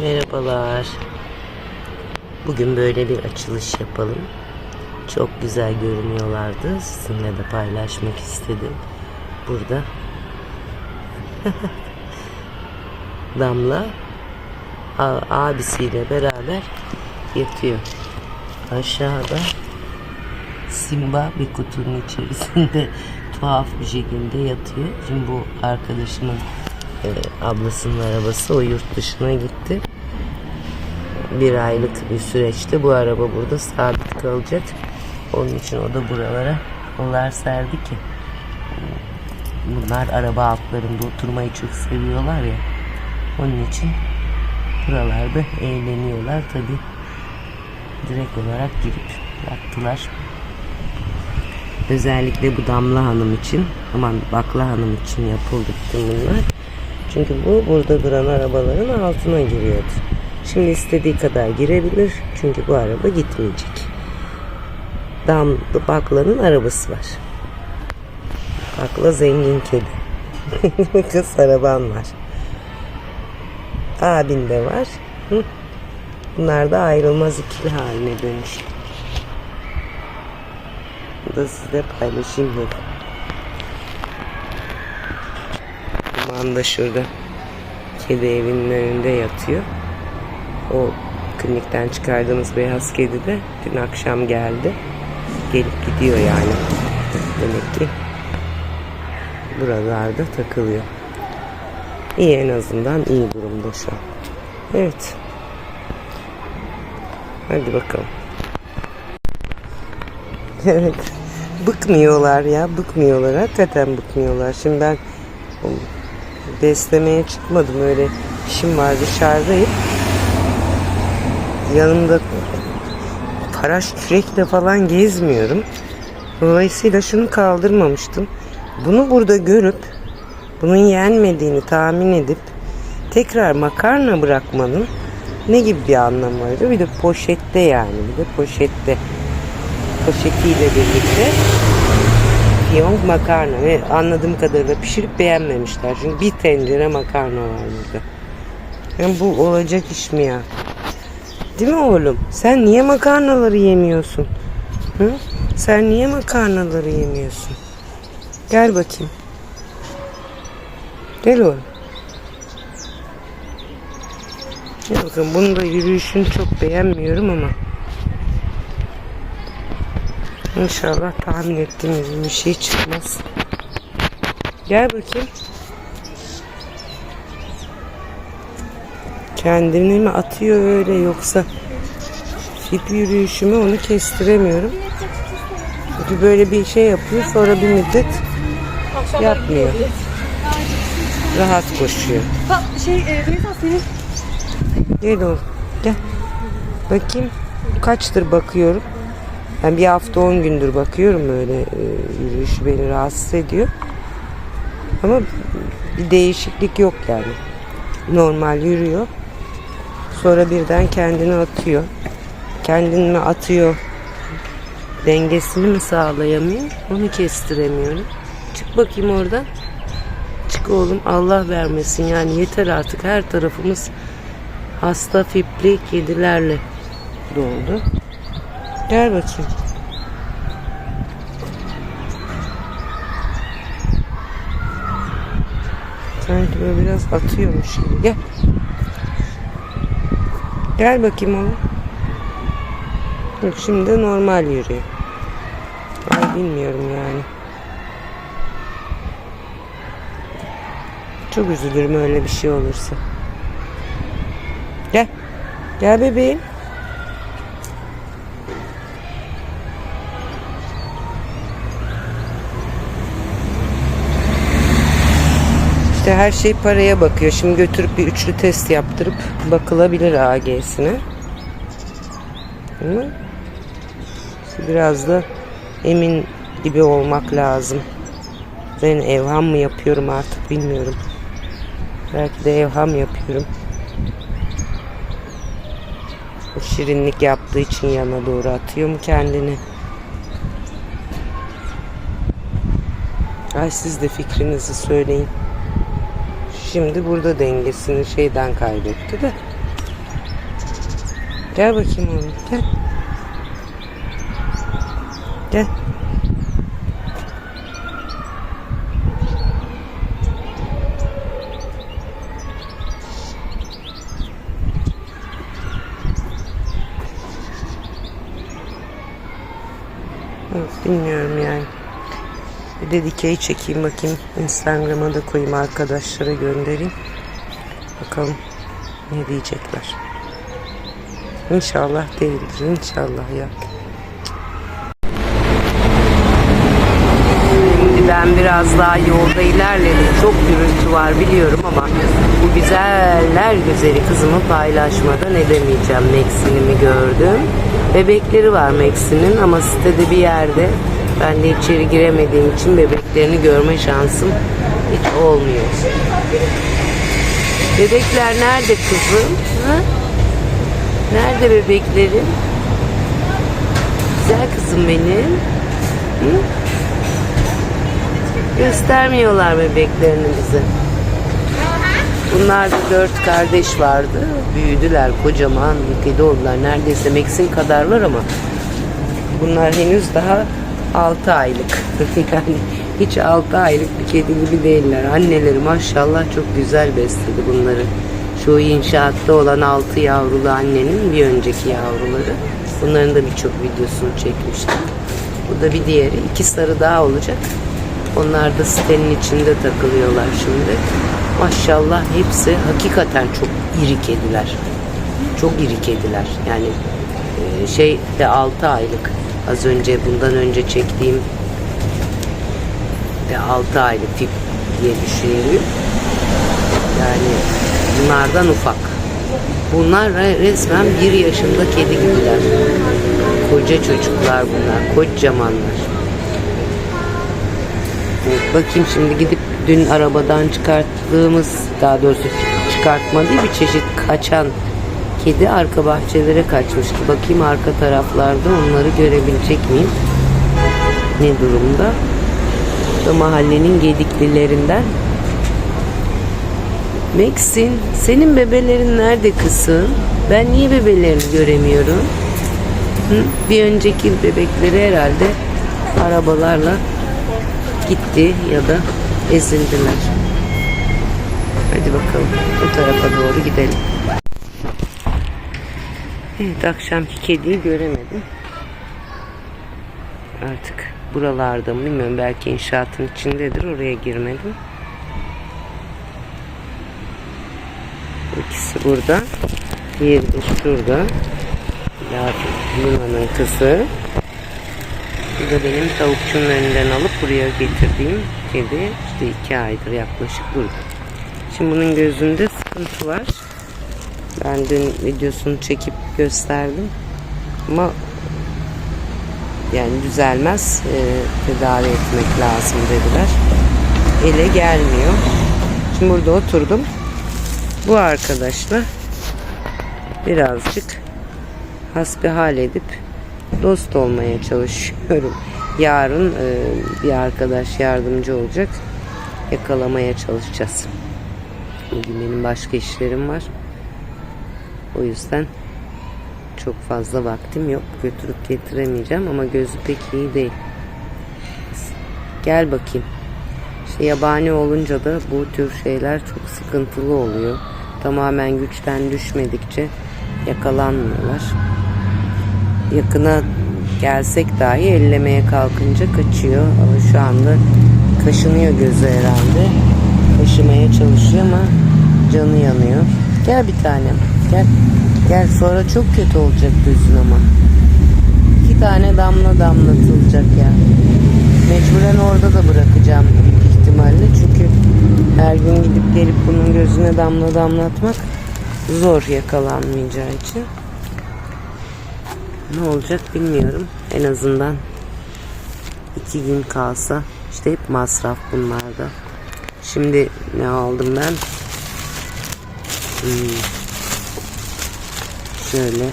Merhabalar. Bugün böyle bir açılış yapalım. Çok güzel görünüyorlardı. Sizinle de paylaşmak istedim. Burada Damla abisiyle beraber yatıyor. Aşağıda Simba bir kutunun içerisinde tuhaf bir şekilde yatıyor. Şimdi bu arkadaşımın e, ablasının arabası o yurt dışına gitti. Bir aylık bir süreçte bu araba burada sabit kalacak. Onun için o da buralara onlar serdi ki bunlar araba altlarında oturmayı çok seviyorlar ya. Onun için buralarda eğleniyorlar tabi. Direkt olarak girip yattılar. Özellikle bu Damla Hanım için, aman Bakla Hanım için yapıldı bunlar. Çünkü bu burada duran arabaların altına giriyordu. Şimdi istediği kadar girebilir. Çünkü bu araba gitmeyecek. Dam, Bakla'nın arabası var. Bakla zengin kedi. Kız araban var. Abin de var. Bunlar da ayrılmaz ikili haline dönüştü. Bu da size paylaşayım dedim. Duman da şurada kedi evinin önünde yatıyor. O klinikten çıkardığımız beyaz kedi de dün akşam geldi. Gelip gidiyor yani. Demek ki buralarda takılıyor. İyi en azından iyi durumda şu an. Evet. Hadi bakalım. Evet. Bıkmıyorlar ya. Bıkmıyorlar. Hakikaten bıkmıyorlar. Şimdi ben beslemeye çıkmadım. Öyle işim var dışarıdayım. Yanımda paraş kürekle falan gezmiyorum. Dolayısıyla şunu kaldırmamıştım. Bunu burada görüp bunun yenmediğini tahmin edip tekrar makarna bırakmanın ne gibi bir anlamı vardı? Bir de poşette yani. Bir de poşette. Poşetiyle birlikte piyonk makarna ve anladığım kadarıyla pişirip beğenmemişler. Çünkü bir tencere makarna var burada. Yani bu olacak iş mi ya? Değil mi oğlum? Sen niye makarnaları yemiyorsun? Hı? Sen niye makarnaları yemiyorsun? Gel bakayım. Gel oğlum. Bakın bunu da yürüyüşünü çok beğenmiyorum ama İnşallah tahmin ettiğimiz bir şey çıkmaz. Gel bakayım. Kendini mi atıyor öyle yoksa ip yürüyüşü mü onu kestiremiyorum. Çünkü böyle bir şey yapıyor sonra bir müddet yapmıyor. Rahat koşuyor. Bak şey Beyza senin Gel oğlum gel. Bakayım kaçtır bakıyorum. Ben bir hafta on gündür bakıyorum öyle e, yürüyüşü beni rahatsız ediyor. Ama bir değişiklik yok yani. Normal yürüyor. Sonra birden kendini atıyor. Kendini mi atıyor? Dengesini mi sağlayamıyor? Onu kestiremiyorum. Çık bakayım oradan. Çık oğlum Allah vermesin yani yeter artık her tarafımız hasta fipli kedilerle doldu. Gel bakayım. Sanki böyle biraz atıyormuş gibi. Gel. Gel bakayım oğlum. Yok şimdi normal yürüyor. Ay bilmiyorum yani. Çok üzülürüm öyle bir şey olursa. Gel. Gel bebeğim. İşte her şey paraya bakıyor. Şimdi götürüp bir üçlü test yaptırıp bakılabilir AG'sine. Ama biraz da emin gibi olmak lazım. Ben evham mı yapıyorum artık bilmiyorum. Belki de evham yapıyorum. O şirinlik yaptığı için yana doğru atıyor mu kendini? Ay siz de fikrinizi söyleyin. Şimdi burada dengesini şeyden kaybetti de. Gel bakayım oğlum gel. Gel. Evet, bilmiyorum yani. Bir de dikey çekeyim bakayım. Instagram'a da koyayım arkadaşlara göndereyim. Bakalım ne diyecekler. İnşallah değildir. İnşallah ya. Şimdi ben biraz daha yolda ilerledim. Çok gürültü var biliyorum ama bu güzeller güzeli kızımı paylaşmadan edemeyeceğim. Max'ini gördüm. Bebekleri var Max'inin ama sitede bir yerde ben de içeri giremediğim için bebeklerini görme şansım hiç olmuyor. Bebekler nerede kızım? Ha? Nerede bebeklerin? Güzel kızım benim. Hı? Göstermiyorlar bebeklerini bize. Bunlar da dört kardeş vardı. Büyüdüler kocaman kedi oldular. Neredeyse Max'in kadar ama bunlar henüz daha 6 aylık. yani hiç 6 aylık bir kedi gibi değiller. Anneleri maşallah çok güzel besledi bunları. Şu inşaatta olan 6 yavrulu annenin bir önceki yavruları. Bunların da birçok videosunu çekmiştim. Bu da bir diğeri. İki sarı daha olacak. Onlar da sitenin içinde takılıyorlar şimdi. Maşallah hepsi hakikaten çok iri kediler. Çok iri kediler. Yani e, şey de 6 aylık. Az önce bundan önce çektiğim de 6 aylık tip diye düşünülüyor. Yani bunlardan ufak. Bunlar re- resmen bir yaşında kedi gibiler. Koca çocuklar bunlar. Kocamanlar. Bakayım şimdi gidip dün arabadan çıkarttığımız daha doğrusu çıkartma değil bir çeşit kaçan kedi arka bahçelere kaçmıştı. Bakayım arka taraflarda onları görebilecek miyim? Ne durumda? Da mahallenin gediklilerinden. Maxin, senin bebelerin nerede kızım? Ben niye bebelerini göremiyorum? Hı? Bir önceki bebekleri herhalde arabalarla gitti ya da ezildiler. Hadi bakalım bu tarafa doğru gidelim. Evet akşamki kediyi göremedim. Artık buralarda mı bilmiyorum belki inşaatın içindedir oraya girmedim. İkisi burada. Diğeri de şurada. Luna'nın kızı. Bu da benim tavukçunun önünden alıp buraya getirdiğim kedi. İşte iki aydır yaklaşık burada. Şimdi bunun gözünde sıkıntı var. Ben dün videosunu çekip gösterdim. Ama yani düzelmez. E, tedavi etmek lazım dediler. Ele gelmiyor. Şimdi burada oturdum. Bu arkadaşla birazcık hasbihal edip dost olmaya çalışıyorum. Yarın e, bir arkadaş yardımcı olacak. Yakalamaya çalışacağız. Bugün benim başka işlerim var. O yüzden çok fazla vaktim yok. Götürüp getiremeyeceğim ama gözü pek iyi değil. Gel bakayım. İşte yabani olunca da bu tür şeyler çok sıkıntılı oluyor. Tamamen güçten düşmedikçe yakalanmıyorlar. Yakına gelsek dahi ellemeye kalkınca kaçıyor. Ama şu anda kaşınıyor gözü herhalde. Kaşımaya çalışıyor ama canı yanıyor. Gel bir tanem. Gel. Gel sonra çok kötü olacak gözün ama. İki tane damla damlatılacak ya. Mecburen orada da bırakacağım büyük ihtimalle. Çünkü her gün gidip gelip bunun gözüne damla damlatmak zor yakalanmayacağı için. Ne olacak bilmiyorum. En azından iki gün kalsa işte hep masraf bunlarda. Şimdi ne aldım ben? Hmm. Şöyle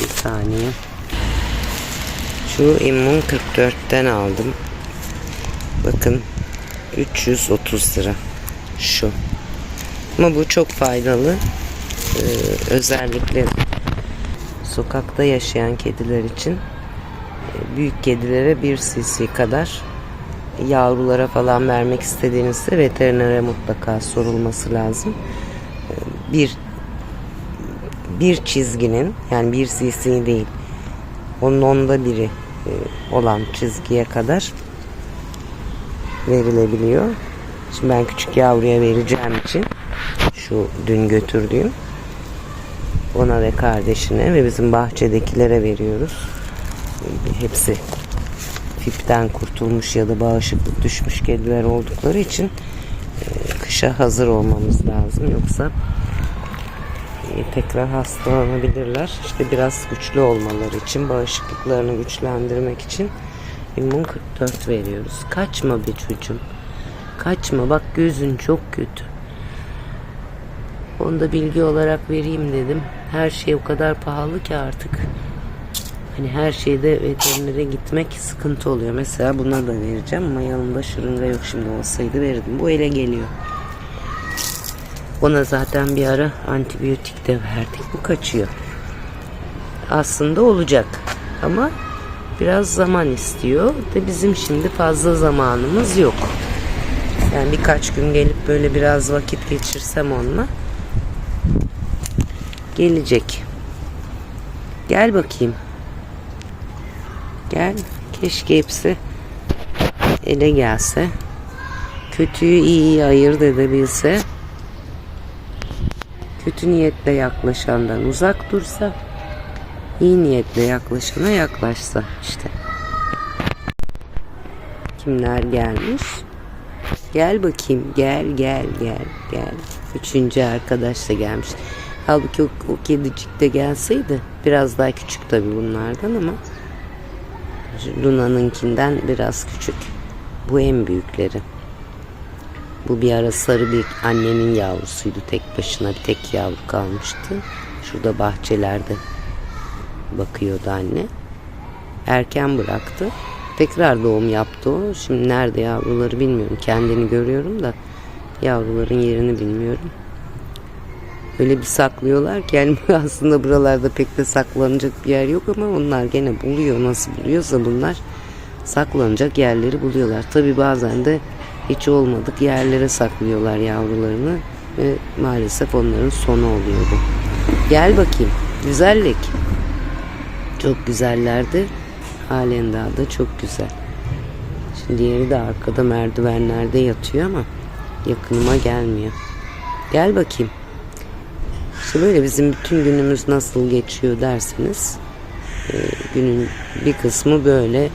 bir saniye. Şu Immun 44'ten aldım. Bakın 330 lira. Şu. Ama bu çok faydalı. Ee, özellikle sokakta yaşayan kediler için e, büyük kedilere 1 cc kadar yavrulara falan vermek istediğinizde veterinere mutlaka sorulması lazım. Bir bir çizginin yani bir cc değil onun onda biri e, olan çizgiye kadar verilebiliyor. Şimdi ben küçük yavruya vereceğim için şu dün götürdüğüm ona ve kardeşine ve bizim bahçedekilere veriyoruz. Hepsi fipten kurtulmuş ya da bağışıklık düşmüş kediler oldukları için e, kışa hazır olmamız lazım. Yoksa tekrar hastalanabilirler. İşte biraz güçlü olmaları için, bağışıklıklarını güçlendirmek için immun 44 veriyoruz. Kaçma be çocuğum. Kaçma bak gözün çok kötü. Onu da bilgi olarak vereyim dedim. Her şey o kadar pahalı ki artık. Hani her şeyde veterinere gitmek sıkıntı oluyor. Mesela buna da vereceğim ama yanımda şırınga yok şimdi olsaydı verirdim. Bu ele geliyor. Ona zaten bir ara antibiyotik de verdik. Bu kaçıyor. Aslında olacak. Ama biraz zaman istiyor. Ve bizim şimdi fazla zamanımız yok. Yani birkaç gün gelip böyle biraz vakit geçirsem onunla gelecek. Gel bakayım. Gel. Keşke hepsi ele gelse. Kötüyü iyi ayırt edebilse. Kötü niyetle yaklaşandan uzak dursa. iyi niyetle yaklaşana yaklaşsa işte. Kimler gelmiş? Gel bakayım. Gel gel gel gel. Üçüncü arkadaş da gelmiş. Halbuki o, o kedicik de gelseydi biraz daha küçük tabii bunlardan ama Luna'nınkinden biraz küçük. Bu en büyükleri. Bu bir ara sarı bir annenin yavrusuydu tek başına bir tek yavru kalmıştı. Şurada bahçelerde bakıyordu anne. Erken bıraktı. Tekrar doğum yaptı o. Şimdi nerede yavruları bilmiyorum. Kendini görüyorum da yavruların yerini bilmiyorum. Öyle bir saklıyorlar ki yani aslında buralarda pek de saklanacak bir yer yok ama onlar gene buluyor nasıl buluyorsa bunlar saklanacak yerleri buluyorlar. Tabi bazen de hiç olmadık yerlere saklıyorlar yavrularını ve maalesef onların sonu oluyor bu. Gel bakayım güzellik. Çok güzellerdi. Halen daha da çok güzel. Şimdi diğeri de arkada merdivenlerde yatıyor ama yakınıma gelmiyor. Gel bakayım. İşte böyle bizim bütün günümüz nasıl geçiyor derseniz e, günün bir kısmı böyle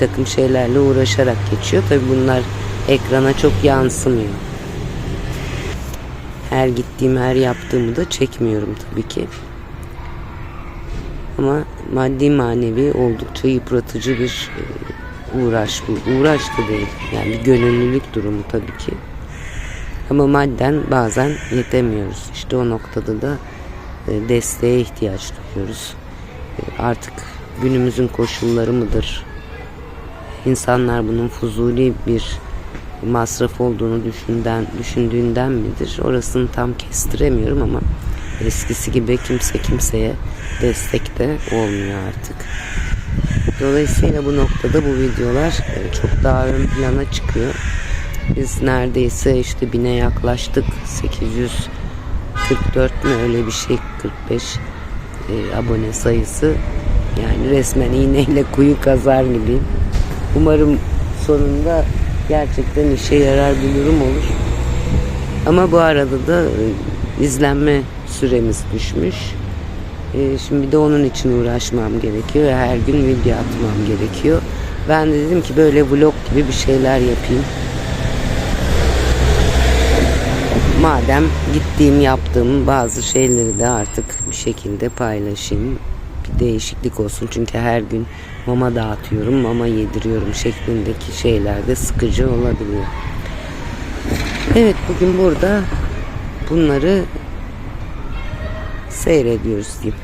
takım şeylerle uğraşarak geçiyor. Tabi bunlar ekrana çok yansımıyor. Her gittiğim, her yaptığımı da çekmiyorum tabii ki. Ama maddi manevi oldukça yıpratıcı bir e, uğraş bu. Uğraş da değil. Yani bir gönüllülük durumu tabii ki. Ama madden bazen yetemiyoruz. İşte o noktada da e, desteğe ihtiyaç duyuyoruz. E, Artık günümüzün koşulları mıdır? İnsanlar bunun fuzuli bir masraf olduğunu düşünden, düşündüğünden midir? Orasını tam kestiremiyorum ama eskisi gibi kimse kimseye destek de olmuyor artık. Dolayısıyla bu noktada bu videolar e, çok daha ön plana çıkıyor. Biz neredeyse işte bine yaklaştık. 844 mü öyle bir şey 45 e, abone sayısı. Yani resmen iğneyle kuyu kazar gibi. Umarım sonunda gerçekten işe yarar bir durum olur. Ama bu arada da e, izlenme süremiz düşmüş. E, şimdi de onun için uğraşmam gerekiyor. Her gün video atmam gerekiyor. Ben de dedim ki böyle vlog gibi bir şeyler yapayım. Madem gittiğim yaptığım bazı şeyleri de artık bir şekilde paylaşayım. Değişiklik olsun. Çünkü her gün mama dağıtıyorum, mama yediriyorum şeklindeki şeyler de sıkıcı olabiliyor. Evet bugün burada bunları seyrediyoruz diyeyim.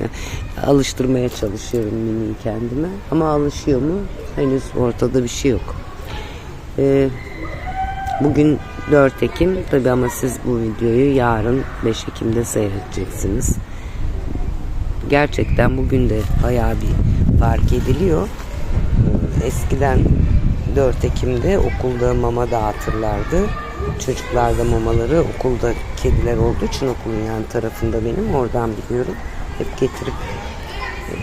Alıştırmaya çalışıyorum mini kendime. Ama alışıyor mu? Henüz ortada bir şey yok. Ee, bugün 4 Ekim tabi ama siz bu videoyu yarın 5 Ekim'de seyredeceksiniz. Gerçekten bugün de bayağı bir fark ediliyor. Ee, Eskiden 4 Ekim'de okulda mama dağıtırlardı. Çocuklar da mamaları okulda kediler olduğu için okulun yan tarafında benim oradan biliyorum. Hep getirip e,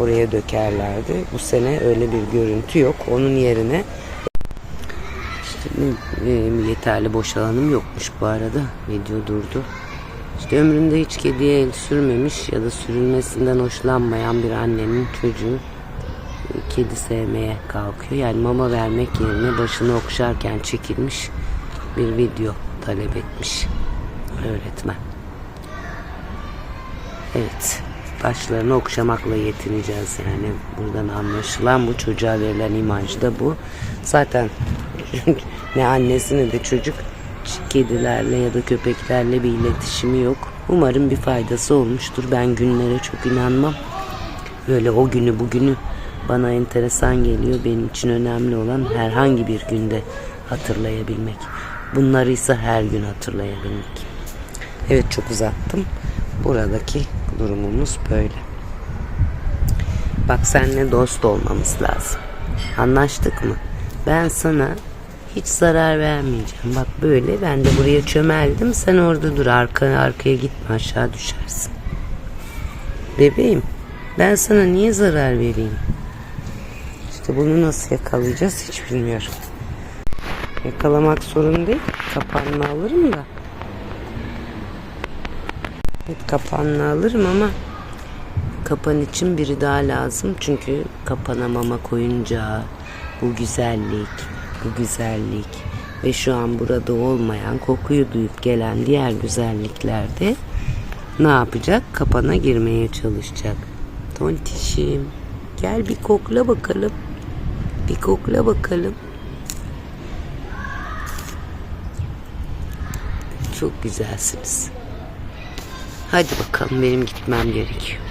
oraya dökerlerdi. Bu sene öyle bir görüntü yok. Onun yerine işte e, yeterli boş alanım yokmuş bu arada. Video durdu. İşte ömründe hiç kediye el sürmemiş ya da sürülmesinden hoşlanmayan bir annenin çocuğu e, kedi sevmeye kalkıyor. Yani mama vermek yerine başını okşarken çekilmiş bir video talep etmiş öğretmen. Evet. Başlarını okşamakla yetineceğiz yani. Buradan anlaşılan bu çocuğa verilen imaj da bu. Zaten ne annesi ne de çocuk kedilerle ya da köpeklerle bir iletişimi yok. Umarım bir faydası olmuştur. Ben günlere çok inanmam. Böyle o günü bugünü bana enteresan geliyor. Benim için önemli olan herhangi bir günde hatırlayabilmek. Bunları ise her gün hatırlayabilmek. Evet çok uzattım. Buradaki durumumuz böyle. Bak seninle dost olmamız lazım. Anlaştık mı? Ben sana hiç zarar vermeyeceğim. Bak böyle ben de buraya çömeldim. Sen orada dur. Arka, arkaya gitme aşağı düşersin. Bebeğim ben sana niye zarar vereyim? İşte bunu nasıl yakalayacağız hiç bilmiyorum. Yakalamak sorun değil. Kapağını alırım da. Evet kapağını alırım ama kapan için biri daha lazım. Çünkü kapana mama koyunca bu güzellik, bu güzellik ve şu an burada olmayan kokuyu duyup gelen diğer güzelliklerde ne yapacak? Kapana girmeye çalışacak. Tontişim gel bir kokla bakalım. Bir kokla bakalım. Çok güzelsiniz. Hadi bakalım benim gitmem gerekiyor.